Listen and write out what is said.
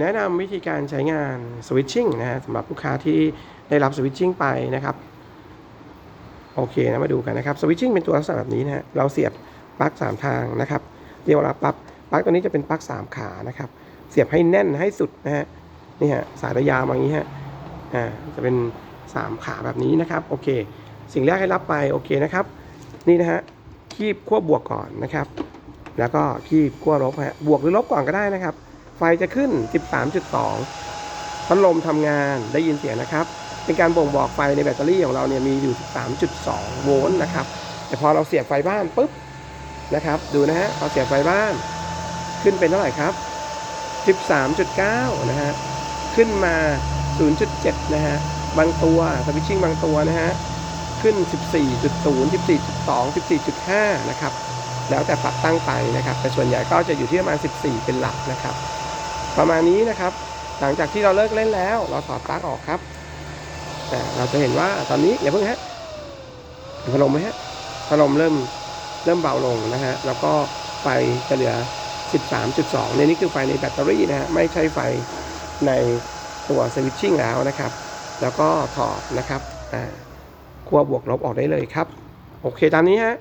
แนะนำวิธีการใช้งานสวิตชิ่งนะฮะสำหรับลูกค้าที่ได้รับสวิตชิ่งไปนะครับ โอเคนะมาดูกันนะครับสวิตชิ่งเป็นตัวลักษณะแบบนี้นะฮะเราเสียบปลั๊กสามทางนะครับเรียกว่าปลั๊กปลั๊กตัวนี้จะเป็นปลั๊กสามขานะครับ เสียบให้แน่นให้สุดนะฮะนี่ฮะสายระยาวอย่างนี้ฮะอ่าจะเป็นสามขาแบบนี้นะครับโอเค สิ่งแรกให้รับไปโอเคนะครับ นี่นะฮะคีบขั้วบวกก่อนนะครับ แล้วก็คีบขั้วลบฮะบวกหรือลบก่อนก็ได้นะครับ ไฟจะขึ้น 13.2 พัดลมทำงานได้ยินเสียงนะครับ เป็นการบ่งบอกไฟในแบตเตอรี่ของเราเนี่ยมีอยู่ 13.2 โวลต์นะครับ แต่พอเราเสียบไฟบ้านปุ๊บนะครับ ดูนะฮะพอเสียบไฟบ้าน ขึ้นเป็นเท่าไหร่ครับ 13.9 นะฮะ ขึ้นมา 0.7 นะฮะ บางตัวสวิตชิ่งบางตัวนะฮะ ขึ้น 14.0 14.2 14.5 นะครับแล้วแต่ปรับตั้งไปนะครับ แต่ส่วนใหญ่ก็จะอยู่ที่ประมาณ 14 เป็นหลักนะครับ ประมาณนี้นะครับ หลังจากที่เราเลิกเล่นแล้ว เราถอดปลั๊กออกครับอ่เราจะเห็นว่าตอนนี้อย่าเพิ่งฮะพัดลมไหมฮะพัดลมเริ่มเริ่มเบาลงนะฮะแล้วก็ไฟจะเหลือ 13.2ในนี้คือไฟในแบตเตอรี่นะฮะไม่ใช่ไฟในตัวสวิตชิ่งแล้วนะครับ แล้วก็ถอดนะครับอ่าขั้วบวกลบออกได้เลยครับ โอเคตามนี้ฮะ